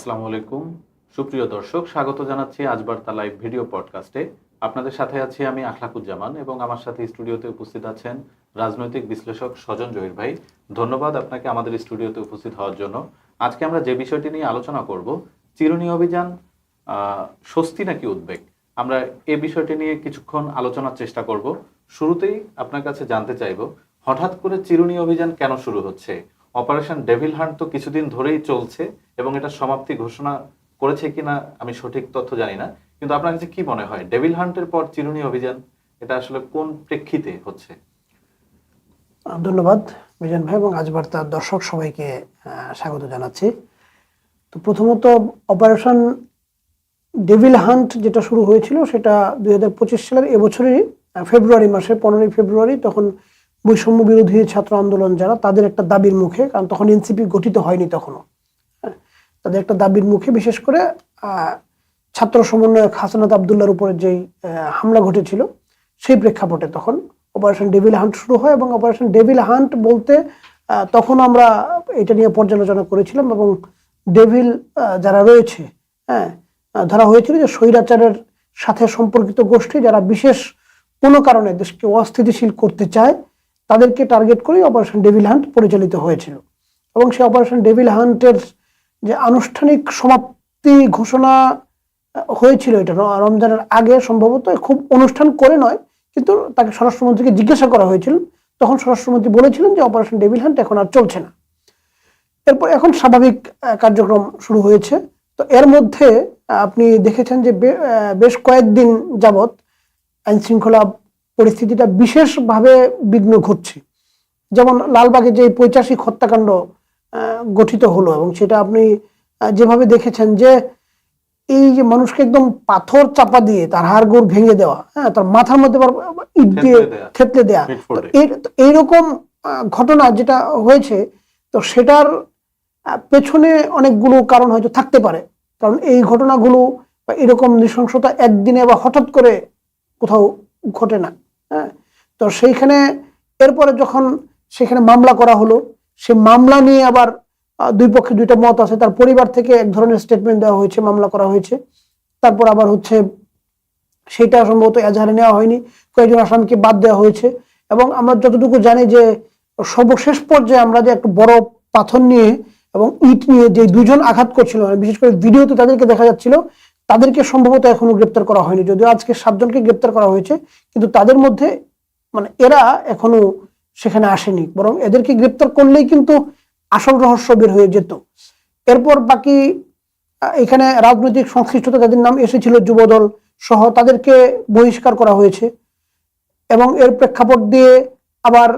আসসালামু আলাইকুম। সুপ্রিয় দর্শক, স্বাগত জানাচ্ছি আজ বার্তা লাইভ ভিডিও পডকাস্টে। আপনাদের সাথে আছি আমি আখলাকুজ্জামান এবং আমার সাথে স্টুডিওতে উপস্থিত আছেন রাজনৈতিক বিশ্লেষক স্বজন জহির ভাই। ধন্যবাদ আপনাকে আমাদের স্টুডিওতে উপস্থিত হওয়ার জন্য। আজকে আমরা যে বিষয়টি নিয়ে আলোচনা করব, চিরুনি অভিযান স্বস্তি নাকি উদ্বেগ? আমরা এ বিষয়টি নিয়ে কিছুক্ষণ আলোচনার চেষ্টা করব। শুরুতেই আপনার কাছে জানতে চাইব, হঠাৎ করে চিরুনি অভিযান কেন শুরু হচ্ছে? অপারেশন ডেভিল হান্ট তো কিছুদিন ধরেই চলছে এবং এটা সমাপ্তি ঘোষণা করেছে কিনা আমি সঠিক তথ্য জানি না। কিন্তু আপনার কাছে কি মনে হয়? ডেভিল হান্টের পর চিরুনি অভিযান, এটা আসলে কোন প্রেক্ষিতে হচ্ছে? ধন্যবাদ মিজান ভাই, এবং আজ বার্তার দর্শক সবাইকে স্বাগত জানাচ্ছি। তো প্রথমত, অপারেশন ডেভিল হান্ট যেটা শুরু হয়েছিল সেটা দুই হাজার পঁচিশ সালের এবছরই ফেব্রুয়ারি মাসে পনেরোই ফেব্রুয়ারি, তখন বৈষম্য বিরোধী ছাত্র আন্দোলন যারা তাদের একটা দাবির মুখে কারণ তখন এনসিপি গঠিত হয়নি তখনও। হ্যাঁ, তাদের একটা দাবির মুখে বিশেষ করে ছাত্র সমন্বয়ক হাসানাত আবদুল্লার উপরে যেই হামলা ঘটেছিল সেই প্রেক্ষাপটে তখন অপারেশন ডেভিল হান্ট শুরু হয় এবং অপারেশন ডেভিল হান্ট বলতে তখন আমরা এটা নিয়ে পর্যালোচনা করেছিলাম এবং ডেভিল যারা রয়েছে হ্যাঁ ধরা হয়েছিল যে স্বৈরাচারের সাথে সম্পর্কিত গোষ্ঠী যারা বিশেষ কোনো কারণে দেশকে অস্থিতিশীল করতে চায় তাদেরকে টার্গেট করেই অপারেশন ডেভিল হান্ট পরিচালিত হয়েছিল। এবং সেই অপারেশন ডেভিল হান্টের যে আনুষ্ঠানিক সমাপ্তি ঘোষণা হয়েছিল এটা রমজানের আগে সম্ভবত খুব অনুষ্ঠান করে নয়, কিন্তু তাকে স্বরাষ্ট্রমন্ত্রীকে জিজ্ঞাসা করা হয়েছিল। তখন স্বরাষ্ট্রমন্ত্রী বলেছিলেন যে অপারেশন ডেভিল হান্ট এখন আর চলছে না। এরপর এখন স্বাভাবিক কার্যক্রম শুরু হয়েছে। তো এর মধ্যে আপনি দেখেছেন যে বেশ কয়েকদিন যাবৎ আইন শৃঙ্খলা পরিস্থিতিটা বিশেষভাবে বিঘ্ন ঘটছে। যেমন লালবাগে যে পৈচাসিক হত্যাকাণ্ড গঠিত হলো এবং সেটা আপনি যেভাবে দেখেছেন যে এই যে মানুষকে একদম পাথর চাপা দিয়ে তার হাড় গোড় ভেঙে দেওয়া হ্যাঁ তার মাথার মধ্যে ইট দিয়ে থেতলে তো এইরকম ঘটনা যেটা হয়েছে তো সেটার পেছনে অনেকগুলো কারণ হয়তো থাকতে পারে। কারণ এই ঘটনাগুলো বা এরকম নৃশংসতা একদিনে বা হঠাৎ করে কোথাও ঘটে না। তো সেইখানে এরপরে যখন সেখানে মামলা করা হলো, সে মামলা নিয়ে আবার দুই পক্ষে দুইটা মত আছে। তার পরিবার থেকে এক ধরনের স্টেটমেন্ট দেওয়া হয়েছে, মামলা করা হয়েছে। তারপর আবার হচ্ছে সেটা সম্ভবত এজাহারে নেওয়া হয়নি। কয়েকজন আসামিকে বাদ দেওয়া হয়েছে। এবং আমরা যতটুকু জানি যে সর্বশেষ পর্যায়ে আমরা যে একটা বড় পাথর নিয়ে এবং ইট নিয়ে যে দুজন আঘাত করছিল মানে বিশেষ করে ভিডিওতে তাদেরকে দেখা যাচ্ছিল তাদেরকে সম্ভবত এখনও গ্রেপ্তার করা হয়নি। যদিও আজকে সাতজনকে গ্রেপ্তার করা হয়েছে, কিন্তু তাদের মধ্যে মানে এরা এখনও সেখানে আসেনি। বরং এদেরকে গ্রেপ্তার করলেই কিন্তু আসল রহস্য বের হয়ে যেত। এরপর বাকি এখানে রাজনৈতিক সংশ্লিষ্টতা যাদের নাম এসেছিল, যুবদল সহ তাদেরকে বহিষ্কার করা হয়েছে এবং এর প্রেক্ষাপট দিয়ে আবার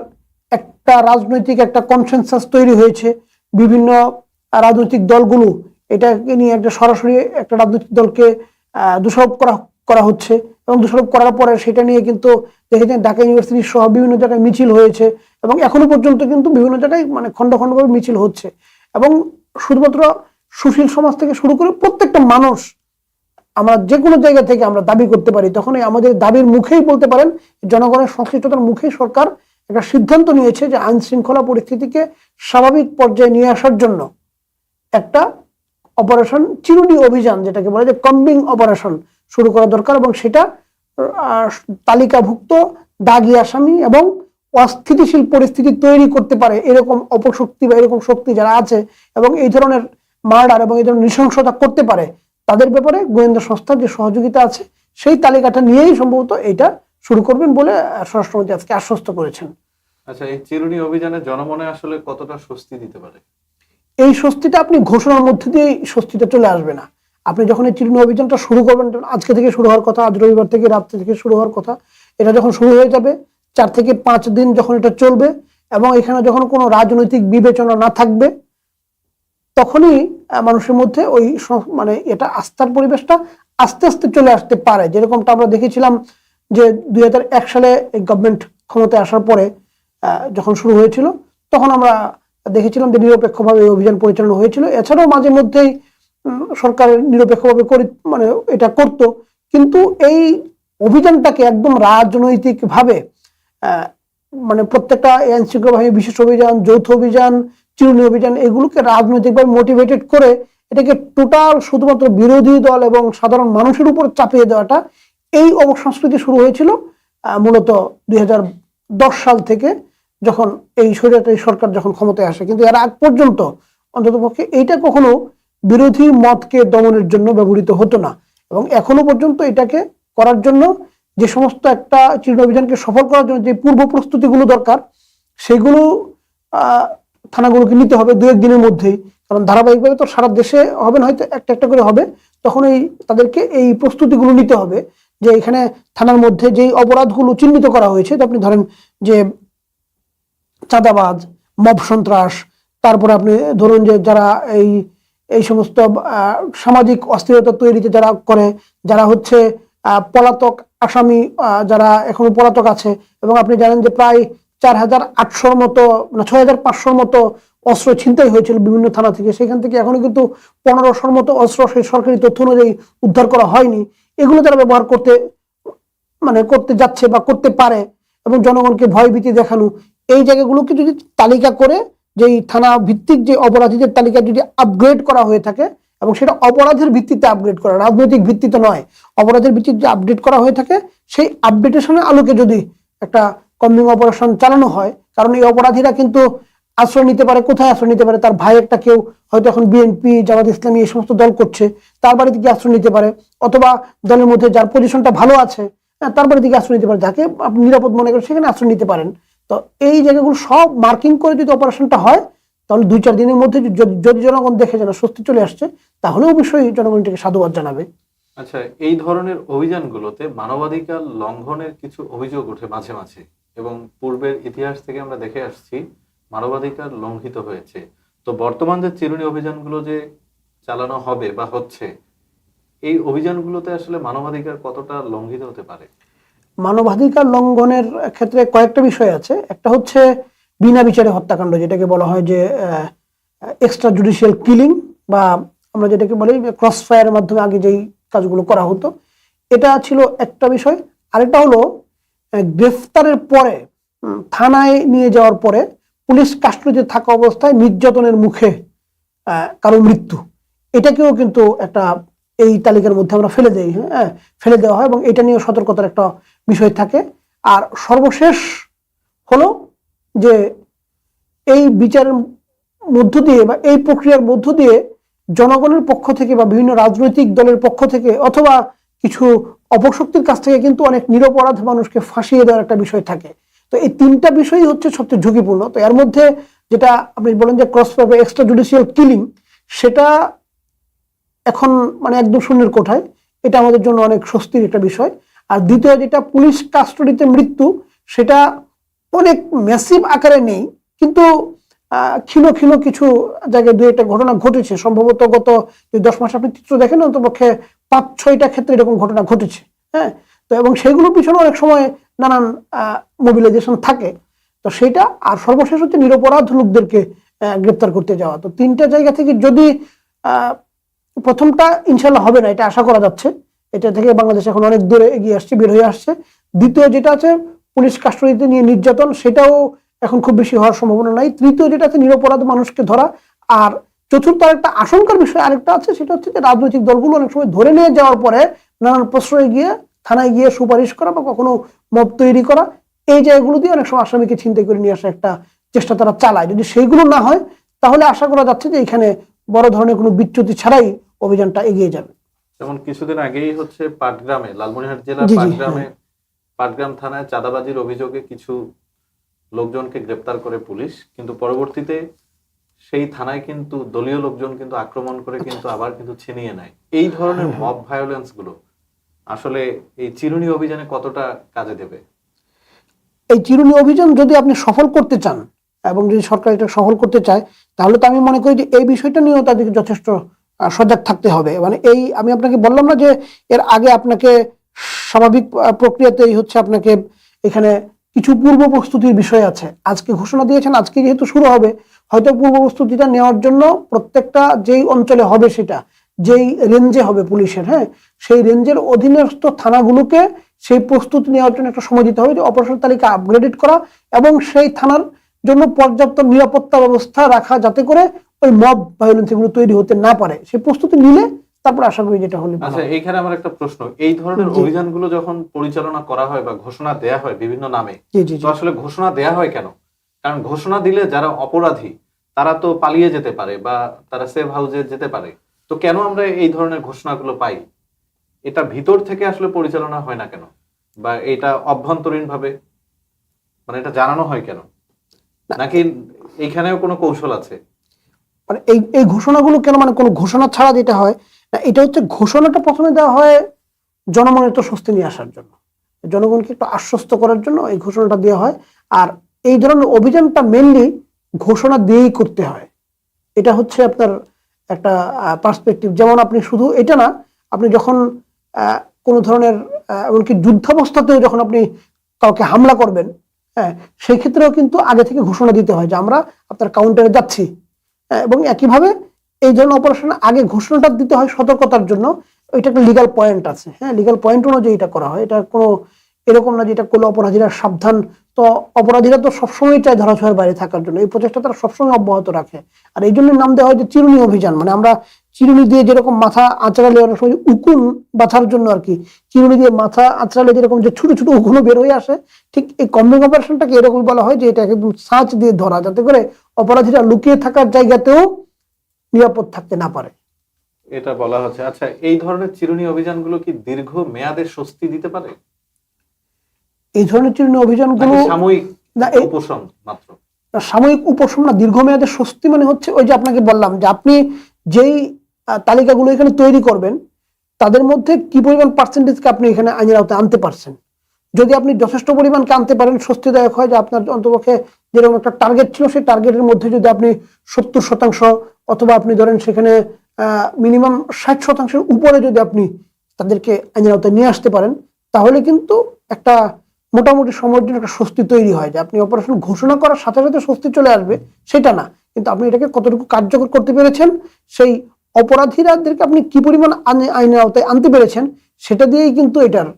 একটা রাজনৈতিক একটা কনসেনসাস তৈরি হয়েছে। বিভিন্ন রাজনৈতিক দলগুলো এটাকে নিয়ে একটা সরাসরি একটা রাজনৈতিক দলকে দোষারোপ করা করা হচ্ছে এবং দোষারোপ করার পরে সেটা নিয়ে কিন্তু দেখেছেন ঢাকা ইউনিভার্সিটি সহ বিভিন্ন জায়গায় মিছিল হয়েছে এবং এখনও পর্যন্ত কিন্তু বিভিন্ন জায়গায় মানে খণ্ড খণ্ডভাবে মিছিল হচ্ছে এবং শুধুমাত্র সুশীল সমাজ থেকে শুরু করে প্রত্যেকটা মানুষ আমরা যে কোনো জায়গা থেকে আমরা দাবি করতে পারি। তখনই আমাদের দাবির মুখেই বলতে পারেন, জনগণের সংশ্লিষ্টতার মুখেই সরকার একটা সিদ্ধান্ত নিয়েছে যে আইন শৃঙ্খলা পরিস্থিতিকে স্বাভাবিক পর্যায়ে নিয়ে আসার জন্য একটা অপারেশন, চিরুনি অভিযান যেটাকে বলে যে কম্বিং অপারেশন শুরু করা দরকার এবং সেটা তালিকাভুক্ত দাগি আসামি এবং অস্থিতিশীল পরিস্থিতি তৈরি করতে পারে এরকম অপশক্তি বা এরকম শক্তি যারা আছে এবং এই ধরনের মার্ডার এবং এই ধরনের নৃশংসতা করতে পারে, তাদের ব্যাপারে গোয়েন্দা সংস্থার যে সহযোগিতা আছে, সেই তালিকাটা নিয়েই সম্ভবত এটা শুরু করবেন বলে স্বরাষ্ট্রমন্ত্রী আজকে আশ্বস্ত করেছেন। আচ্ছা এই চিরুনি অভিযানে জনমনে আসলে কতটা স্বস্তি দিতে পারে? এই স্বস্তিটা আপনি ঘোষণার মধ্যে দিয়ে স্বস্তিটা চলে আসবে না। আপনি যখন এই চিরুনি অভিযানটা শুরু করবেন, আজকে থেকে শুরু হওয়ার কথা, আজ রবিবার থেকে রাত্রে থেকে শুরু হওয়ার কথা, এটা যখন শুরু হয়ে যাবে, চার থেকে পাঁচ দিন যখন এটা চলবে এবং এখানে যখন কোনো রাজনৈতিক বিবেচনা না থাকবে, তখনই মানুষের মধ্যে ওই মানে এটা আস্থার পরিবেশটা আস্তে আস্তে চলে আসতে পারে। যেরকমটা আমরা দেখেছিলাম যে দুই হাজার এক সালে গভর্নমেন্ট ক্ষমতায় আসার পরে যখন শুরু হয়েছিল, তখন আমরা দেখেছিলাম যে নিরপেক্ষভাবে এই অভিযান পরিচালনা হয়েছিল। এছাড়াও মাঝে মধ্যেই সরকার নিরপেক্ষভাবে করি মানে এটা করত। কিন্তু এই অভিযানটাকে একদম রাজনৈতিকভাবে মানে প্রত্যেকটা আইন শৃঙ্খলা বাহিনী বিশেষ অভিযান, যৌথ অভিযান চিরুনি অভিযান, এগুলোকে রাজনৈতিকভাবে মোটিভেটেড করে এটাকে টোটাল শুধুমাত্র বিরোধী দল এবং সাধারণ মানুষের উপর চাপিয়ে দেওয়াটা এই অবসংস্কৃতি শুরু হয়েছিল মূলত দুই হাজার দশ সাল থেকে। যখন এই স্বৈরাচারী সরকার যখন ক্ষমতায় আসে, কিন্তু এর আগ পর্যন্ত অন্ততপক্ষে এইটা কখনো বিরোধী মতকে দমনের জন্য ব্যবহৃত হতো না। এবং এখনও পর্যন্ত এটাকে করার জন্য যে সমস্ত একটা চিহ্ন অভিযানকে সফল করার জন্য যে পূর্ব প্রস্তুতিগুলো দরকার, সেগুলো থানাগুলোকে নিতে হবে দু একদিনের মধ্যেই। কারণ ধারাবাহিকভাবে তো সারা দেশে হবে না, হয়তো একটা একটা করে হবে। তখন এই, তাদেরকে এই প্রস্তুতিগুলো নিতে হবে। যে এখানে থানার মধ্যে যেই অপরাধগুলো চিহ্নিত করা হয়েছে, তো আপনি ধরেন যে চাঁদাবাজ, মব সন্ত্রাস, তারপরে আপনি ধরুন যে যারা এই এই সমস্ত সামাজিক অস্থিরতা তৈরিতে যারা করে, যারা হচ্ছে পলাতক আসামি যারা এখনও পলাতক আছে এবং আপনি জানেন যে প্রায় চার হাজার আটশোর মতো, না, ছয় হাজার পাঁচশোর মতো অস্ত্র ছিনতাই হয়েছিল বিভিন্ন থানা থেকে, সেখান থেকে এখনও কিন্তু পনেরোশোর মতো অস্ত্র সেই সরকারি তথ্য অনুযায়ী উদ্ধার করা হয়নি। এগুলো তারা ব্যবহার করতে মানে করতে যাচ্ছে বা করতে পারে এবং জনগণকে ভয়ভীতি দেখানো এই জায়গাগুলোকে যদি তালিকা করে যেই থানা ভিত্তিক যে অপরাধীদের তালিকা যদি আপগ্রেড করা হয়ে থাকে এবং সেটা অপরাধের ভিত্তিতে আপগ্রেড করা রাজনৈতিক ভিত্তিতে নয় অপরাধের ভিত্তিতে আপডেট করা হয়ে থাকে সেই আপডেটেশনের আলোকে যদি একটা কম্বিং অপারেশন চালানো হয় কারণ এই অপরাধীরা কিন্তু আশ্রয় নিতে পারে কোথায় আশ্রয় নিতে পারে? তার ভাই একটা কেউ হয়তো এখন বিএনপি জামাত ইসলামী এই সমস্ত দল করছে তার বাড়িতে গিয়ে আশ্রয় নিতে পারে অথবা দলের মধ্যে যার পজিশনটা ভালো আছে হ্যাঁ, তার বাড়িতে গিয়ে আশ্রয় নিতে পারে যাকে আপনি নিরাপদ মনে করেন সেখানে আশ্রয় নিতে পারেন। তো এই জায়গাগুলো সব মার্কিং করে যদি অপারেশনটা হয়, তাহলে দুই চার দিনের মধ্যে যদি জনগণ দেখে যেন স্বস্তি চলে আসছে, তাহলে অবশ্যই জনগণ এটাকে সাধুবাদ জানাবে। আচ্ছা এই ধরনের অভিযানগুলোতে মানবাধিকার লঙ্ঘনের কিছু অভিযোগ ওঠে মাঝে মাঝে এবং পূর্বের ইতিহাস থেকে আমরা দেখে আসছি মানবাধিকার লঙ্ঘিত হয়েছে। তো বর্তমান যে চিরুনি অভিযানগুলো যে চালানো হবে বা হচ্ছে, এই অভিযানগুলোতে আসলে মানবাধিকার কতটা লঙ্ঘিত হতে পারে? মানবাধিকার লঙ্ঘনের ক্ষেত্রে কয়েকটা বিষয় আছে। একটা হচ্ছে বিনা বিচারে হত্যাকাণ্ড, যেটাকে বলা হয় যে এক্সট্রা জুডিশিয়াল কিলিং বা আমরা যেটাকে বলি ক্রস ফায়ারের মাধ্যমে আগে যেই কাজগুলো করা হতো। এটা ছিল একটা বিষয়। আরেকটা হলো গ্রেফতারের পরে থানায় নিয়ে যাওয়ার পরে পুলিশ কাস্টডিতে থাকা অবস্থায় নির্যাতনের মুখে কারও মৃত্যু। এটাকেও কিন্তু একটা এই তালিকার মধ্যে আমরা ফেলে দেই হ্যাঁ? ফেলে দেওয়া হয় এবং এটা নিয়ে সতর্কতার একটা বিষয় থাকে। আর সর্বশেষ হলো যে এই বিচারের মধ্য দিয়ে বা এই প্রক্রিয়ার মধ্য দিয়ে জনগণের পক্ষ থেকে বা বিভিন্ন রাজনৈতিক দলের পক্ষ থেকে অথবা কিছু অপশক্তির কাছ থেকে কিন্তু অনেক নিরপরাধ মানুষকে ফাঁসিয়ে দেওয়ার একটা বিষয় থাকে। তো এই তিনটা বিষয়ই হচ্ছে সবচেয়ে ঝুঁকিপূর্ণ। তো এর মধ্যে যেটা আপনি বলেন যে ক্রস এক্সট্রা জুডিশিয়াল কিলিং সেটা এখন মানে একদম শূন্যের কোঠায়। এটা আমাদের জন্য অনেক স্বস্তির একটা বিষয়। আর দ্বিতীয় যেটা, পুলিশ কাস্টডিতে মৃত্যু, সেটা অনেক ম্যাসিভ আকারে নেই, কিন্তু ক্ষীণ ক্ষীণ কিছু জায়গায় দু একটা ঘটনা ঘটেছে। সম্ভবত গত দশ মাস আপনি চিত্র দেখেন, অন্তপক্ষে পাঁচ, ছয়টা ক্ষেত্রে এরকম ঘটনা ঘটেছে হ্যাঁ? তো এবং সেগুলোর পিছনে অনেক সময় নানান মোবিলাইজেশন থাকে। তো সেটা, আর সর্বশেষ হচ্ছে নিরপরাধ লোকদেরকে গ্রেপ্তার করতে যাওয়া। তো তিনটা জায়গা থেকে যদি প্রথমটা ইনশাল্লাহ হবে না, এটা আশা করা যাচ্ছে। এটা থেকে বাংলাদেশ এখন অনেক দূরে এগিয়ে আসছে, বের হয়ে আসছে। দ্বিতীয় যেটা আছে, পুলিশ কাস্টডিতে নিয়ে নির্যাতন, সেটাও এখন খুব বেশি হওয়ার সম্ভাবনা নাই। তৃতীয় যেটা আছে, নিরপরাধ মানুষকে ধরা। আর চতুর্থ একটা আশঙ্কার বিষয় আরেকটা আছে, সেটা হচ্ছে যে রাজনৈতিক দলগুলো অনেক সময় ধরে নিয়ে যাওয়ার পরে নানান প্রশ্রয় গিয়ে থানায় গিয়ে সুপারিশ করা বা কখনো মব তৈরি করা, এই জায়গাগুলো দিয়ে অনেক সময় আসামিকে চিন্তা করে নিয়ে আসা একটা চেষ্টা তারা চালায়। যদি সেইগুলো না হয়, তাহলে আশা করা যাচ্ছে যে এখানে বড় ধরনের কোনো বিচ্যুতি ছাড়াই অভিযানটা এগিয়ে যাবে। যেমন কিছুদিন আগেই হচ্ছে পাটগ্রামে লালমনিরহাট জেলার জি, জি, পাটগ্রামে পাটগ্রাম থানায় চাঁদাবাজির অভিযোগে কিছু লোকজনকে গ্রেপ্তার করে পুলিশ কিন্তু পরবর্তীতে সেই থানায় কিন্তু দলীয় লোকজন কিন্তু আক্রমণ করে কিন্তু আবার কিন্তু ছিনিয়ে নেয়। এই ধরনের মব ভায়োলেন্সগুলো আসলে এই চিরুনি অভিযানে কতটা কাজে দেবে? এই চিরুনি অভিযান যদি আপনি সফল করতে চান এবং যদি সরকার এটা সফল করতে চায়, তাহলে তো আমি মনে করি যে এই বিষয়টা নিয়েও তাদেরকে যথেষ্ট সজাগ থাকতে হবে। মানে এই, আমি আপনাকে বললাম না যে এর আগে আপনাকে স্বাভাবিক প্রক্রিয়াতেই হচ্ছে আপনাকে এখানে কিছু পূর্ব প্রস্তুতির বিষয় আছে। আজকে ঘোষণা দিয়েছেন, আজকে যেহেতু শুরু হবে, হয়তো পূর্ব প্রস্তুতিটা নেওয়ার জন্য প্রত্যেকটা যেই অঞ্চলে হবে সেটা, যেই রেঞ্জে হবে পুলিশের হ্যাঁ সেই রেঞ্জের অধীনস্থ থানাগুলোকে সেই প্রস্তুতি নেওয়ার জন্য একটা সময় দিতে হবে যে অপারেশন তালিকা আপগ্রেডেড করা এবং সেই থানার জন্য পর্যাপ্ত নিরাপত্তা ব্যবস্থা রাখা যাতে করে ওই মব ভায়োলেন্স এগুলো তৈরি হতে না পারে। সে প্রস্তুতি নিলে তারপর আশা করি যেটা হলে আচ্ছা। এইখানে আমার একটা প্রশ্ন। এই ধরনের। অভিযানগুলো যখন পরিচালনা করা হয় বা ঘোষণা দেয়া হয় বিভিন্ন নামে তো আসলে ঘোষণা দেয়া হয় কেন? কারণ ঘোষণা দিলে যারা অপরাধী তারা তো পালিয়ে যেতে পারে বা তারা সেফ হাউসে যেতে পারে। তো কেন আমরা এই ধরনের ঘোষণাগুলো পাই? এটা ভিতর থেকে আসলে পরিচালনা হয় না কেন? বা এটা অভ্যন্তরীণ ভাবে মানে এটা জানানো হয় কেন? নাকি এইখানেও কোনো কৌশল আছে? মানে এই এই ঘোষণাগুলো কেন মানে কোনো ঘোষণা ছাড়া যেটা হয় না এটা হচ্ছে ঘোষণাটা প্রথমে দেওয়া হয় জনমনের তো স্বস্তি নিয়ে আসার জন্য। জনগণকে একটু আশ্বস্ত করার জন্য এই ঘোষণাটা দেওয়া হয়। আর এই ধরনের অভিযানটা মেনলি ঘোষণা দিয়েই করতে হয়। এটা হচ্ছে আপনার একটা পার্সপেক্টিভ যেমন আপনি শুধু এটা না আপনি যখন আহ, কোনো ধরনের এমনকি যুদ্ধাবস্থাতেও যখন আপনি কাউকে হামলা করবেন হ্যাঁ সেই ক্ষেত্রেও কিন্তু আগে থেকে ঘোষণা দিতে হয় যে আমরা আপনার কাউন্টারে যাচ্ছি। হ্যাঁ, এবং একইভাবে এই ধরনের অপারেশন আগে ঘোষণাটা দিতে হয় সতর্কতার জন্য। এটা একটা লিগাল পয়েন্ট আছে। হ্যাঁ লিগাল পয়েন্ট অনুযায়ী এটা করা হয়। এটা কোনো এরকম না যেটা করলে অপরাধীরা সাবধান। তো অপরাধীরা তো সবসময় চায় ধরাছোঁয়ার বাইরে থাকার জন্য। এই প্রচেষ্টা তারা সবসময় অব্যাহত রাখে। আর এই জন্য নাম দেওয়া হয় যে চিরুনি অভিযান। মানে আমরা চিরুনি দিয়ে যেরকম মাথা আঁচড়ালে অনেক সময় উকুন বাঁচার জন্য আর কি চিরুনি দিয়ে মাথা আঁচড়ালে যেরকম যে ছোট ছোট উকুনও বের হয়ে আসে ঠিক এই কম্বিং অপারেশনটাকে এরকম বলা হয় যে এটা একদম সাঁচ দিয়ে ধরা যাতে করে অপরাধীরা লুকিয়ে থাকার জায়গাতেও নিরাপদ থাকতে না পারে। এটা বলা হচ্ছে। আচ্ছা এই ধরনের চিরুনি অভিযানগুলো কি দীর্ঘ মেয়াদের স্বস্তি দিতে পারে? এই ধরনের চিরুনি অভিযানগুলো সাময়িক না, এই- উপশম মাত্র? সাময়িক উপশম না দীর্ঘমেয়াদের স্বস্তি মানে হচ্ছে ওই যে আপনাকে বললাম যে আপনি যেই তালিকাগুলো এখানে তৈরি করবেন। তাদের মধ্যে কি পরিমাণ পার্সেন্টেজকে আপনি এখানে আইনের আওতায় আনতে পারছেন? যদি আপনি যথেষ্ট পরিমাণকে আনতে পারেন, স্বস্তিদায়ক হয়, যে আপনার অন্তপক্ষে যেরকম একটা টার্গেট ছিল, সেই টার্গেটের মধ্যে যদি আপনি সত্তর শতাংশ অথবা আপনি ধরেন সেখানে মিনিমাম ষাট শতাংশের উপরে যদি আপনি তাদেরকে আইনের আওতায় নিয়ে আসতে পারেন, তাহলে কিন্তু একটা মোটামুটি সময়ের জন্য একটা স্বস্তি তৈরি হয়। যে আপনি অপারেশন ঘোষণা করার সাথে সাথে স্বস্তি চলে আসবে, সেটা না। কিন্তু আপনি এটাকে কতটুকু কার্যকর করতে পেরেছেন, সেই অপরাধীরাদেরকে আপনি কি পরিমাণ আইনের আওতায় আনতে পেরেছেন, সেটা দিয়েই কিন্তু এটার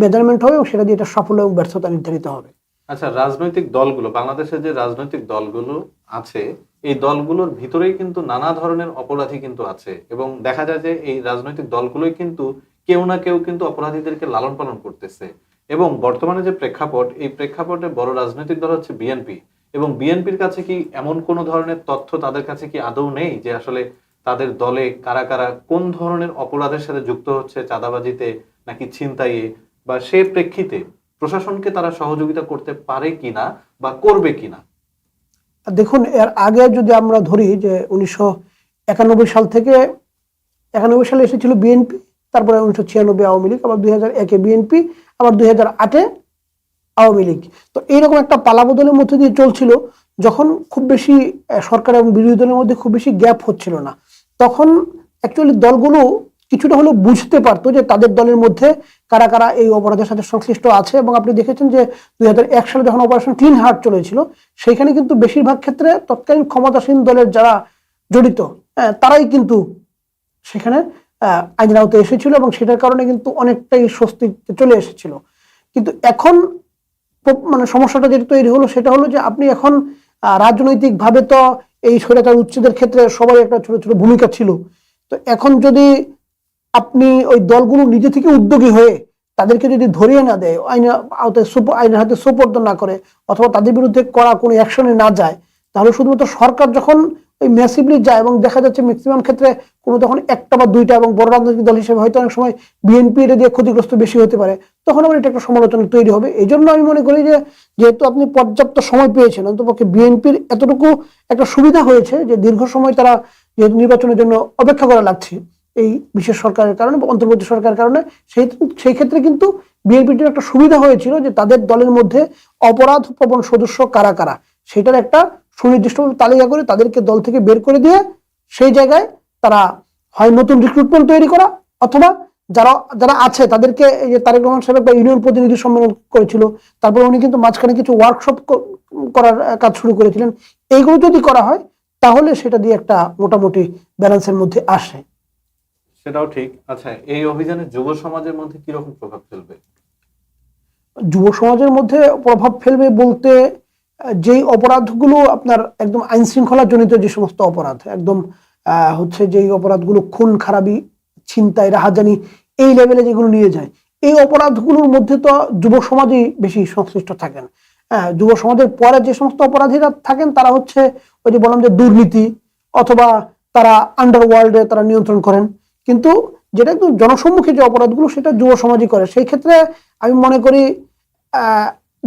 মেজারমেন্ট হবে এবং সেটা দিয়ে এটা সাফল্য এবং ব্যর্থতা নির্ধারিত হবে। আচ্ছা রাজনৈতিক দলগুলো বাংলাদেশের যে রাজনৈতিক দলগুলো আছে, এই দলগুলোর ভিতরেই কিন্তু নানা ধরনের অপরাধী কিন্তু আছে এবং দেখা যায় যে এই রাজনৈতিক দলগুলোই কিন্তু কেউ না কেউ কিন্তু অপরাধীদেরকে লালন পালন করতেছে এবং বর্তমানে যে প্রেক্ষাপট, এই প্রেক্ষাপটে বড় রাজনৈতিক দল হচ্ছে বিএনপি এবং বিএনপির কাছে কি এমন কোন ধরনের তথ্য তাদের কাছে কি আদৌ নেই যে আসলে তাদের দলে কারা কারা কোন ধরনের অপরাধের সাথে যুক্ত হচ্ছে, চাঁদাবাজিতে নাকি ছিনতাইয়ে, বা সে প্রেক্ষিতে প্রশাসনকে তারা সহযোগিতা করতে পারে কিনা বা করবে কিনা? দেখুন, এর আগে যদি আমরা ধরি যে উনিশশো একানব্বই সাল থেকে, একানব্বই সালে এসেছিল বিএনপি, তারপরে উনিশশো ছিয়ানব্বই আওয়ামী লীগ, আবার দুই হাজার একে বিএনপি, আবার দুই হাজার আটে আওয়ামী লীগ। তো এইরকম একটা পালাবদলের মধ্যে দিয়ে চলছিল, যখন খুব বেশি সরকার এবং বিরোধী দলের মধ্যে খুব বেশি গ্যাপ হচ্ছিল না। তখন অ্যাকচুয়ালি দলগুলো কিছুটা হলেও বুঝতে পারতো যে তাদের দলের মধ্যে কারা কারা এই অপরাধের সাথে সংশ্লিষ্ট আছে এবং আপনি দেখেছেন যে দুই হাজার এক সালে যখন অপারেশন ক্লিন হার্ট চলেছিল সেখানে কিন্তু বেশিরভাগ ক্ষেত্রে তৎকালীন ক্ষমতাসীন দলের যারা জড়িত হ্যাঁ, তারাই কিন্তু সেখানে আইনের আওতায় এসেছিল এবং সেটার কারণে কিন্তু অনেকটাই স্বস্তিতে চলে এসেছিল। কিন্তু এখন মানে সমস্যাটা যেটা তৈরি হলো সেটা হলো যে আপনি এখন রাজনৈতিকভাবে তো এই স্বৈরাচার উচ্ছেদের ক্ষেত্রে সবাই একটা ছোট ছোট ভূমিকা ছিল। তো এখন যদি আপনি ওই দলগুলো নিজে থেকে উদ্যোগী হয়ে তাদেরকে যদি ধরিয়ে না দেয়, আইনের আওতায় আইনের হাতে সুপর্দ না করে অথবা তাদের বিরুদ্ধে করা কোনো অ্যাকশনে না যায়, তাহলে শুধুমাত্র সরকার যখন ওই ম্যাসিভলি যায় এবং দেখা যাচ্ছে ম্যাক্সিমাম ক্ষেত্রে কোনো তখন একটা বা দুইটা এবং বড় রাজনৈতিক দল হিসেবে হয়তো অনেক সময় বিএনপি এটা দিয়ে ক্ষতিগ্রস্ত বেশি হতে পারে, তখন আবার এটা একটা সমালোচনা তৈরি হবে। এই জন্য আমি মনে করি যে, যেহেতু আপনি পর্যাপ্ত সময় পেয়েছেন অন্তপক্ষে বিএনপির এতটুকু একটা সুবিধা হয়েছে যে দীর্ঘ সময় তারা যেহেতু নির্বাচনের জন্য অপেক্ষা করা লাগছে এই বিশেষ সরকারের কারণে অন্তর্বর্তী সরকারের কারণে, সেই সেই ক্ষেত্রে কিন্তু বিএনপির একটা সুবিধা হয়েছিল যে তাদের দলের মধ্যে অপরাধ প্রবণ সদস্য কারা কারা, সেটার একটা সুনির্দিষ্ট তালিকা করে তাদেরকে দল থেকে বের করে দিয়ে সেই জায়গায় তারা হয় নতুন রিক্রুটমেন্ট তৈরি করা অথবা যারা যারা আছে তাদেরকে এই যে তারেক রহমান সাহেব একটা ইউনিয়ন প্রতিনিধি সম্মেলন করেছিল তারপর উনি কিন্তু মাঝখানে কিছু ওয়ার্কশপ করার কাজ শুরু করেছিলেন। এইগুলো যদি করা হয় তাহলে সেটা দিয়ে একটা মোটামুটি ব্যালেন্সের মধ্যে আসে। সেটাও ঠিক। আচ্ছা এই অভিযানে যুব সমাজের মধ্যে কীরকম প্রভাব ফেলবে? যুব সমাজের মধ্যে প্রভাব ফেলবে বলতে যেই অপরাধগুলো আপনার একদম আইন শৃঙ্খলা জনিত যে সমস্ত অপরাধ, একদম হচ্ছে যেই অপরাধগুলো খুন, খারাপি, ছিনতাই, রাহাজানি, এই লেভেলে যেগুলো নিয়ে যায়, এই অপরাধগুলোর মধ্যে তো যুব সমাজই বেশি সংশ্লিষ্ট থাকেন। হ্যাঁ যুব সমাজের পরে যে সমস্ত অপরাধীরা থাকেন, তারা হচ্ছে ওই যে বললাম যে দুর্নীতি অথবা তারা আন্ডারওয়ার্ল্ডে তারা নিয়ন্ত্রণ করেন। কিন্তু যেটা একদম জনসম্মুখে যে অপরাধগুলো, সেটা যুব সমাজই করে। সেই ক্ষেত্রে আমি মনে করি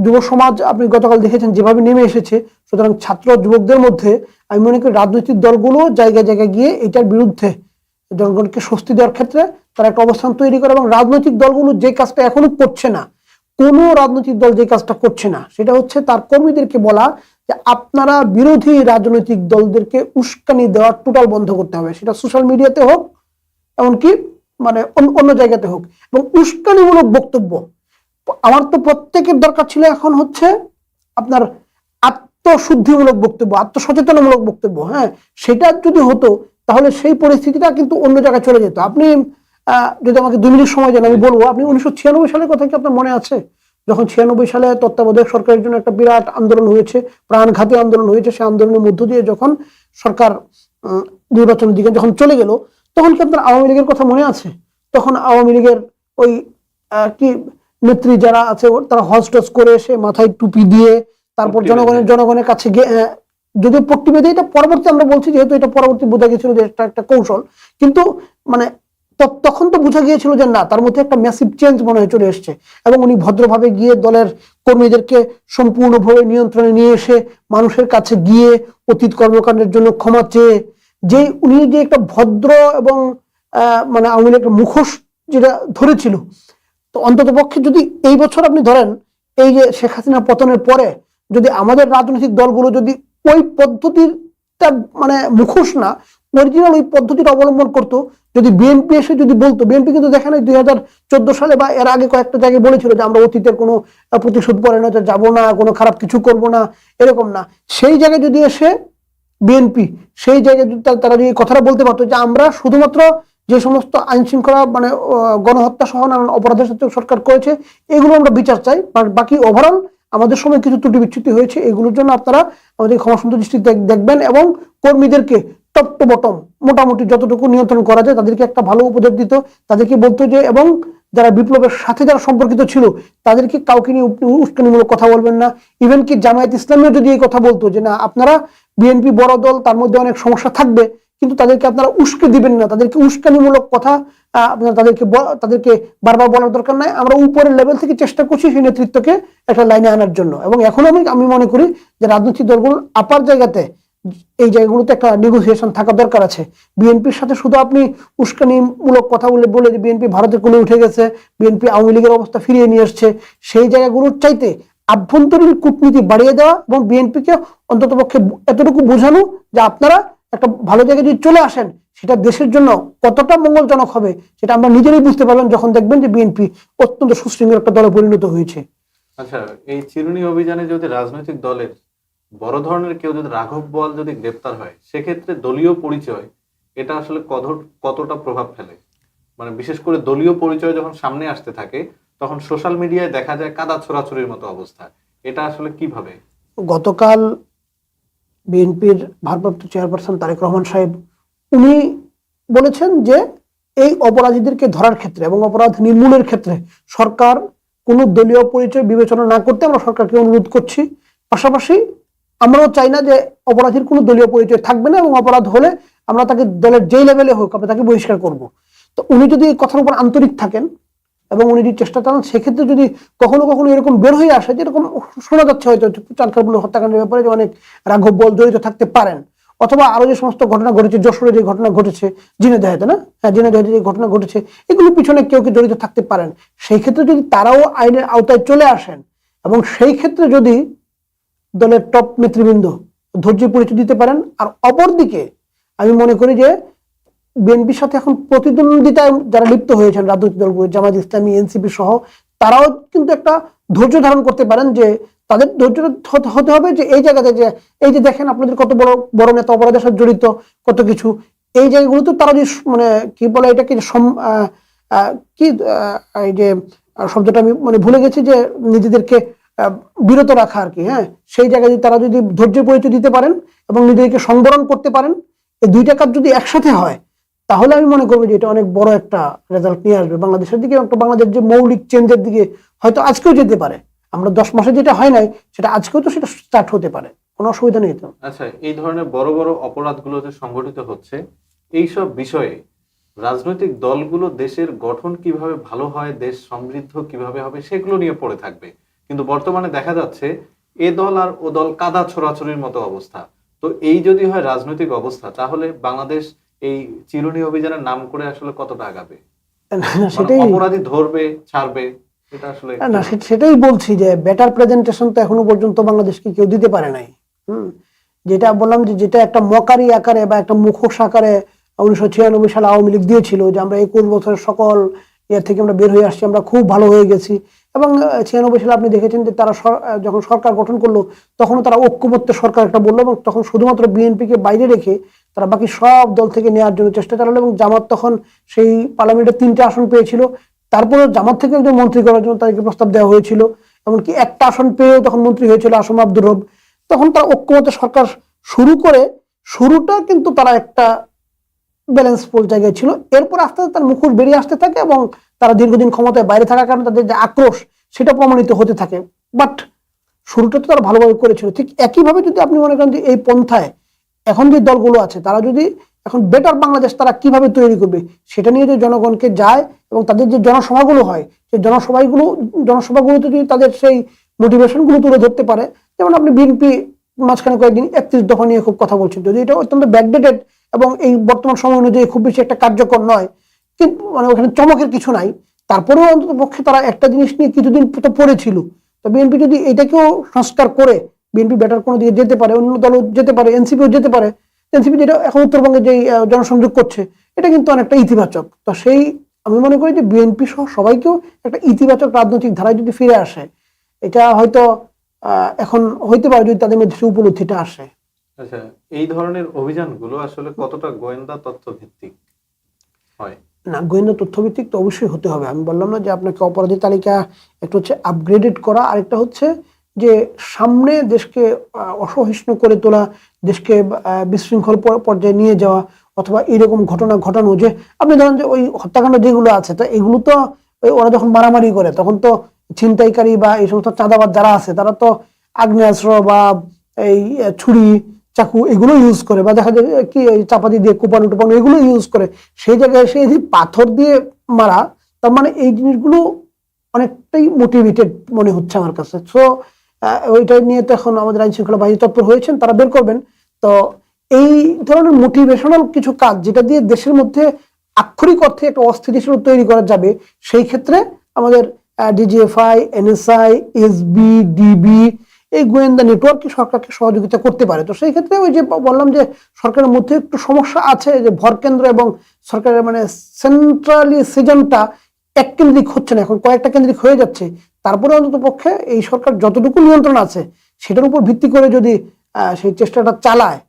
যুব সমাজ আপনি গতকাল দেখেছেন যেভাবে নেমে এসেছে, সুতরাং ছাত্র যুবকদের মধ্যে আমি মনে করি রাজনৈতিক দলগুলো জায়গায় জায়গায় গিয়ে এটার বিরুদ্ধে জনগণকে স্বস্তি দেওয়ার ক্ষেত্রে তারা একটা অবস্থান তৈরি করে এবং রাজনৈতিক দলগুলো যে কাজটা এখনও করছে না, কোনো রাজনৈতিক দল যে কাজটা করছে না, সেটা হচ্ছে তার কর্মীদেরকে বলা যে আপনারা বিরোধী রাজনৈতিক দলদেরকে উস্কানি দেওয়া টোটাল বন্ধ করতে হবে। সেটা সোশ্যাল মিডিয়াতে হোক, এমনকি মানে অন্য- জায়গাতে হোক। এবং উস্কানিমূলক বক্তব্য আমার তো প্রত্যেকের দরকার ছিল এখন হচ্ছে আপনার আত্মশুদ্ধিমূলক বক্তব্য আত্মসচেতনমূলক বক্তব্য হ্যাঁ? সেটা যদি হতো তাহলে সেই পরিস্থিতিটা কিন্তু অন্য জায়গায় চলে যেত। আপনি যদি আমাকে দু মিনিট সময় দেন আমি বলব আপনি উনিশশো ছিয়ানব্বই সালের কথা কি আপনার মনে আছে? যখন ছিয়ানব্বই সালে তত্ত্বাবধায়ক সরকারের জন্য একটা বিরাট আন্দোলন হয়েছে প্রাণঘাতী আন্দোলন হয়েছে সেই আন্দোলনের মধ্য দিয়ে যখন সরকার নির্বাচনের দিকে যখন চলে গেল তখন কি আপনার আওয়ামী লীগের কথা মনে আছে? তখন আওয়ামী লীগের ওই কি নেত্রী যারা আছে তারা হজ করে এসে মাথায় টুপি দিয়ে তারপর জনগণের জনগণের কাছে গিয়ে যদিও পট্টি বেঁধে এটা পরবর্তী আমরা বলছি যেহেতু এটা পরবর্তী বোঝা গেছিল যে এটা একটা কৌশল। কিন্তু মানে তখন তো বোঝা গিয়েছিল যে না তার মধ্যে একটা ম্যাসিভ চেঞ্জ মনে হয় চলে এসছে। এবং উনি ভদ্রভাবে গিয়ে দলের কর্মীদেরকে সম্পূর্ণভাবে নিয়ন্ত্রণে নিয়ে এসে মানুষের কাছে গিয়ে অতীত কর্মকাণ্ডের জন্য ক্ষমা চেয়ে যে উনি যে একটা ভদ্র এবং আহ, মানে আওয়ামী লীগের একটা মুখোশ যেটা ধরেছিল তো অন্তত পক্ষে যদি এই বছর আপনি ধরেন, এই যে শেখ হাসিনা পতনের পরে যদি আমাদের রাজনৈতিক দলগুলো যদি ওই পদ্ধতিটা মানে মুখোশ না অরিজিনাল ওই পদ্ধতিটা অবলম্বন করতো, যদি বিএনপি এসে যদি বলতো বিএনপি কিন্তু দেখে নাই, দুই হাজার চোদ্দ সালে বা এর আগে কয়েকটা জায়গায় বলেছিল যে আমরা অতীতের কোনো প্রতিশোধ পরে না যে যাব না, কোনো খারাপ কিছু করব না, এরকম না। সেই জায়গায় যদি এসে বিএনপি সেই জায়গায় যদি তারা যদি কথাটা বলতে পারতো যে আমরা শুধুমাত্র যে সমস্ত আইন শৃঙ্খলা মানে গণহত্যা সহ নানান অপরাধের সাথে সরকার করেছে, এগুলো আমরা বিচার চাই। বাকি ওভারঅল আমাদের সময় কিছু ত্রুটি বিচ্যুতি হয়েছে, এগুলোর জন্য আপনারা আমাদের ক্ষমা সুন্দর দৃষ্টি দেখ- দেখবেন এবং কর্মীদেরকে টপ টু বটম, মোটামুটি যতটুকু নিয়ন্ত্রণ করা যায়, তাদেরকে একটা ভালো উপদেশ দিত তাদেরকে বলতো যে, এবং যারা বিপ্লবের সাথে যারা সম্পর্কিত ছিল, তাদেরকে কাউকে নিয়ে উস্কানিমূলক কথা বলবেন না। ইভেন কি জামায়াত ইসলামীও যদি এই কথা বলতো যে, না, আপনারা বিএনপি বড় দল, তার মধ্যে অনেক সমস্যা থাকবে। কিন্তু তাদেরকে আপনারা উস্কে দিবেন না। তাদেরকে উস্কানিমূলক কথা আপনারা তাদেরকে তাদেরকে বারবার বলার দরকার নাই। আমরা উপরের লেভেল থেকে চেষ্টা করছি সেই নেতৃত্বকে একটা লাইনে আনার জন্য। এবং এখন আমি আমি মনে করি যে রাজনৈতিক দলগুলো আপার জায়গাতে, এই জায়গাগুলোতে একটা নেগোসিয়েশন থাকা দরকার আছে। বিএনপির সাথে শুধু আপনি উস্কানিমূলক কথা বলে বলে যে বিএনপি ভারতের কোলে উঠে গেছে, বিএনপি আওয়ামী লীগের অবস্থা ফিরিয়ে নিয়ে আসছে, সেই জায়গাগুলোর চাইতে আভ্যন্তরীণ কূটনীতি বাড়িয়ে দেওয়া এবং বিএনপিকে অন্ততপক্ষে এতটুকু বোঝানো যে আপনারা একটা ভালো জায়গায় যদি চলে আসেন সেটা দেশের জন্য কতটা মঙ্গলজনক হবে সেটা আমরা নিজেরাই বুঝতে পারবেন যখন দেখবেন যে বিএনপি অত্যন্ত সুশৃঙ্খল একটা দলে পরিণত হয়েছে। আচ্ছা এই চিরুনি অভিযানে যদি রাজনৈতিক দলের বড় ধরনের কেউ যদি রাঘব বল যদি গ্রেপ্তার হয় সেক্ষেত্রে দলীয় পরিচয় এটা আসলে কত- কতটা প্রভাব ফেলে? মানে বিশেষ করে দলীয় পরিচয় যখন সামনে আসতে থাকে তখন সোশ্যাল মিডিয়ায় দেখা যায় কাদা ছোড়াছুরির মতো অবস্থা। এটা আসলে কীভাবে? গতকাল বিএনপির ভারপ্রাপ্ত চেয়ারপারসন তারেক রহমান সাহেব, উনি বলেছেন যে এই অপরাধীদেরকে ধরার ক্ষেত্রে এবং অপরাধ নির্মূলের ক্ষেত্রে সরকার কোনো দলীয় পরিচয় বিবেচনা না করতে আমরা সরকারকে অনুরোধ করছি। পাশাপাশি আমরাও চাই না যে অপরাধীর কোনো দলীয় পরিচয় থাকবে না এবং অপরাধ হলে আমরা তাকে দলের যেই লেভেলে হোক আমরা তাকে বহিষ্কার করব। তো উনি যদি এই কথার উপর আন্তরিক থাকেন এবং উনি যদি চেষ্টা চালান, সেক্ষেত্রে যদি কখনো কখনো এরকম বের হয়ে আসে যেরকম শোনা যাচ্ছে হয়তো চানখারপুল হত্যাকাণ্ডের ব্যাপারে যে অনেক রাঘব বল জড়িত থাকতে পারেন। অথবা আরও যে সমস্ত ঘটনা ঘটেছে, যশোরে যে ঘটনা ঘটেছে জিনে জিনেদাহেতে না? হ্যাঁ জিনে জিনেদাহেতে যে ঘটনা ঘটেছে এগুলোর পিছনে কেউ কেউ জড়িত থাকতে পারেন? সেই ক্ষেত্রে যদি তারাও আইনের আওতায় চলে আসেন, এবং সেই ক্ষেত্রে যদি দলের টপ নেতৃবৃন্দ ধৈর্য পরিচয় দিতে পারেন, আর অপরদিকে আমি মনে করি যে বিএনপির সাথে এখন প্রতিদ্বন্দ্বিতায় যারা লিপ্ত হয়েছেন রাজনৈতিক দলগুলো জামাত ইসলামী, এনসিপি সহ, তারাও কিন্তু একটা ধৈর্য ধারণ করতে পারেন যে তাদের ধৈর্য হতে- হবে যে এই জায়গাতে যে, এই যে দেখেন আপনাদের কত বড় বড় নেতা অপরাধের সাথে জড়িত, কত কিছু। এই জায়গাগুলোতে তারা যে মানে কি বলে এটাকে কি এই যে শব্দটা আমি মানে ভুলে গেছি যে নিজেদেরকে বিরত রাখা আর কি হ্যাঁ? সেই জায়গায় যদি তারা যদি ধৈর্যের পরিচয় দিতে পারেন এবং নিজেদেরকে সংবরণ করতে পারেন, এই দুইটা কাজ যদি একসাথে হয় তাহলে আমি মনে করব যে এটা অনেক বড় একটা রেজাল্ট নিয়ে আসবে। বাংলাদেশের দিকে একটা বাংলাদেশ যে মৌলিক চেঞ্জের দিকে হয়তো আজকেও যেতে পারে। আমরা দশ মাসে যেটা হয় নাই, সেটা আজকেও তো সেটা স্টার্ট হতে পারে। কোনো অসুবিধা নেই তো। আচ্ছা এই ধরনের বড় বড় অপরাধগুলো যে সংঘটিত হচ্ছে, এইসব বিষয়ে রাজনৈতিক দলগুলো দেশের গঠন কীভাবে ভালো হয়, দেশ সমৃদ্ধ কীভাবে হবে, সেগুলো নিয়ে পড়ে থাকবে। কিন্তু বর্তমানে দেখা যাচ্ছে, এ দল আর ও দল কাদা ছোড়াছড়ির মতো অবস্থা। তো এই যদি হয় রাজনৈতিক অবস্থা, তাহলে বাংলাদেশ এই চিরুনি অভিযানের নাম করে আসলে কতটা আগাবে? মানে সেটাই অপরাধী ধরবে ছাড়বে না সেটাই বলছি যে বেটার প্রেজেন্টেশন তো এখনও পর্যন্ত বাংলাদেশকে কেউ দিতে পারে নাই। হুম? যেটা বললাম যে যেটা একটা মকারি আকারে বা একটা মুখোশ আকারে উনিশশো ছিয়ানব্বই সালে আওয়ামী লীগ দিয়েছিল যে আমরা একুশ বছরের সকল ইয়ে থেকে আমরা বের হয়ে আসছি আমরা খুব ভালো হয়ে গেছি। এবং ছিয়ানব্বই সালে আপনি দেখেছেন যে তারা যখন সরকার গঠন করল, তখনও তারা ঐক্যবদ্ধ সরকার একটা বলল এবং তখন শুধুমাত্র বিএনপিকে বাইরে রেখে তারা বাকি সব দল থেকে নেওয়ার জন্য চেষ্টা চালালো এবং জামাত তখন সেই পার্লামেন্টে তিনটে আসন পেয়েছিল। তারপরে জামাত থেকে একজন মন্ত্রী করার জন্য তাদেরকে প্রস্তাব দেওয়া হয়েছিল এমনকি একটা আসন পেয়েও তখন মন্ত্রী হয়েছিল আসম আব্দুর রব। তখন তারা ঐক্যমত সরকার শুরু করে, শুরুটা কিন্তু তারা একটা ব্যালেন্সফুল জায়গায় ছিল। এরপর আস্তে আস্তে তার মুখোশ বেরিয়ে আসতে থাকে এবং তারা দীর্ঘদিন ক্ষমতায় বাইরে থাকার কারণে তাদের যে আক্রোশ, সেটা প্রমাণিত হতে থাকে। বাট শুরুটা তো তারা ভালোভাবে করেছিল। ঠিক একইভাবে যদি আপনি মনে করেন যে এই পন্থায় এখন যে দলগুলো আছে, তারা যদি এখন বেটার বাংলাদেশ তারা কীভাবে তৈরি করবে, সেটা নিয়ে যদি জনগণকে যায় এবং তাদের যে জনসভাগুলো হয়, সেই জনসভাগুলো, জনসভাগুলোতে যদি তাদের সেই মোটিভেশনগুলো তুলে ধরতে পারে, যেমন আপনি বিএনপি মাঝখানে কয়েকদিন একত্রিশ দফা নিয়ে খুব কথা বলছেন। যদি এটা অত্যন্ত ব্যাকডেটেড এবং এই বর্তমান সময় অনুযায়ী খুব বেশি একটা কার্যকর নয় মানে ওখানে চমকের কিছু নাই। তারপরেও অন্তত পক্ষে তারা একটা জিনিস নিয়ে কিছুদিন তো পড়েছিল। তো বিএনপি যদি এটাকেও সংস্কার করে, বিএনপি বেটার কোনো দিকে যেতে পারে, অন্য দলও যেতে পারে, এনসিপিও যেতে পারে, এনসিপি যেটা এখন উত্তরবঙ্গে যে জনসংযোগ করছে, এটা কিন্তু অনেকটা ইতিবাচক। তো সেই আমি মনে করি যে বিএনপি সহ সবাইকেও একটা ইতিবাচক রাজনৈতিক ধারায় যদি ফিরে আসে, এটা হয়তো এখন হইতে পারে যদি তাদের মধ্যে উপলব্ধিটা আসে। আচ্ছা এই ধরনের অভিযানগুলো আসলে কতটা গোয়েন্দা তথ্য ভিত্তিক হয়? না, গোয়েন্দা তথ্যভিত্তিক তো অবশ্যই হতে হবে। আমি বললাম না যে আপনাকে অপরাধী তালিকা একটা হচ্ছে আপগ্রেডেড করা, আরেকটা হচ্ছে যে সামনে দেশকে অসহিষ্ণু করে তোলা, দেশকে বিশৃঙ্খল পর্যায়ে নিয়ে যাওয়া অথবা এরকম ঘটনা ঘটানো যে, আপনি ধরেন যে ওই হত্যাকাণ্ড যেগুলো আছে, তো এগুলো তো ওরা যখন মারামারি করে, তখন তো ছিনতাইকারী বা এই সমস্ত চাঁদাবাদ যারা আছে, তারা তো আগ্নেয়াস্ত্র বা এই ছুরি চাকু এগুলো ইউজ করে, বা দেখা যায় কি চাপাতি দিয়ে, কোপানো টোপানো এগুলো ইউজ করে, সেই জায়গায় সে যদি পাথর দিয়ে মারা, তার মানে এই জিনিসগুলো অনেকটাই মোটিভেটেড মনে হচ্ছে আমার কাছে। সো ওইটা নিয়ে তো এখন আমাদের আইন শৃঙ্খলা বাহিনী তৎপর হয়েছেন, তারা বের করবেন। তো এই ধরনের মোটিভেশনাল কিছু কাজ, যেটা দিয়ে দেশের মধ্যে আক্ষরিক অর্থে একটা অস্থিতিশীল তৈরি করা যাবে, সেই ক্ষেত্রে আমাদের ডিজিএফআই এনএসআই এসবি ডিবি এই গোয়েন্দা নেটওয়ার্ক সরকারকে সহযোগিতা করতে পারে। তো সেই ক্ষেত্রে ওই যে বললাম যে সরকারের মধ্যে একটু সমস্যা আছে যে ভর কেন্দ্র এবং সরকারের মানে সেন্ট্রালি সিজনটা এক কেন্দ্রিক হচ্ছে না, এখন কয়েকটা কেন্দ্রিক হয়ে যাচ্ছে। তারপরে অন্তত পক্ষে এই সরকার যতটুকু নিয়ন্ত্রণ আছে সেটার উপর ভিত্তি করে যদি সেই চেষ্টাটা চালায়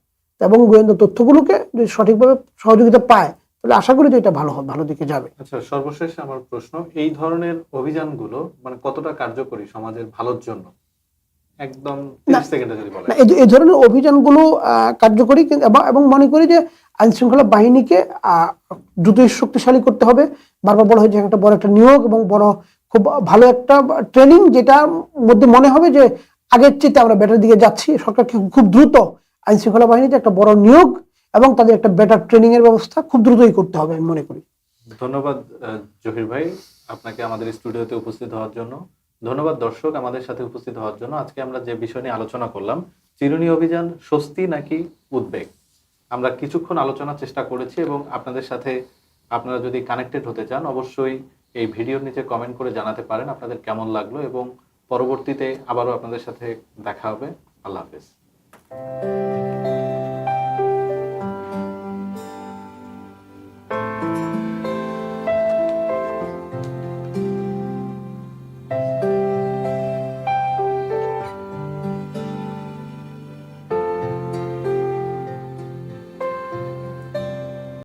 এবং গোয়েন্দা তথ্যগুলোকে যদি সঠিকভাবে সহযোগিতা পায়, তাহলে আশা করি যে এটা ভালো ভালো দিকে যাবে। আচ্ছা সর্বশেষ আমার প্রশ্ন, এই ধরনের অভিযানগুলো মানে কতটা কার্যকরী সমাজের ভালোর জন্য? একদম তিরিশ সেকেন্ডে যদি বলেন। এই ধরনের অভিযানগুলো কার্যকরী এবং- মনে করি যে আইন শৃঙ্খলা বাহিনীকে দ্রুতই শক্তিশালী করতে হবে। বারবার বলা একটা বড় একটা নিয়োগ এবং বড় খুব ভালো একটা ট্রেনিং যেটার মধ্যে মনে হবে যে আগের চেয়ে আমরা বেটার দিকে যাচ্ছি। সরকারকে খুব দ্রুত আইন শৃঙ্খলা বাহিনীতে একটা বড় নিয়োগ এবং তাদের একটা বেটার ট্রেনিং এর ব্যবস্থা খুব দ্রুতই করতে হবে আমি মনে করি। ধন্যবাদ জহির ভাই। আপনাকে আমাদের স্টুডিওতে উপস্থিত হওয়ার জন্য। ধন্যবাদ দর্শক আমাদের সাথে উপস্থিত হওয়ার জন্য। আজকে আমরা যে বিষয় নিয়ে আলোচনা করলাম, চিরুনি অভিযান, স্বস্তি নাকি উদ্বেগ? আমরা কিছুক্ষণ আলোচনার চেষ্টা করেছি এবং আপনাদের সাথে আপনারা যদি কানেক্টেড হতে চান, অবশ্যই এই ভিডিওর নিচে কমেন্ট করে জানাতে পারেন আপনাদের কেমন লাগল এবং পরবর্তীতে আবারও আপনাদের সাথে দেখা হবে। আল্লাহ হাফেজ।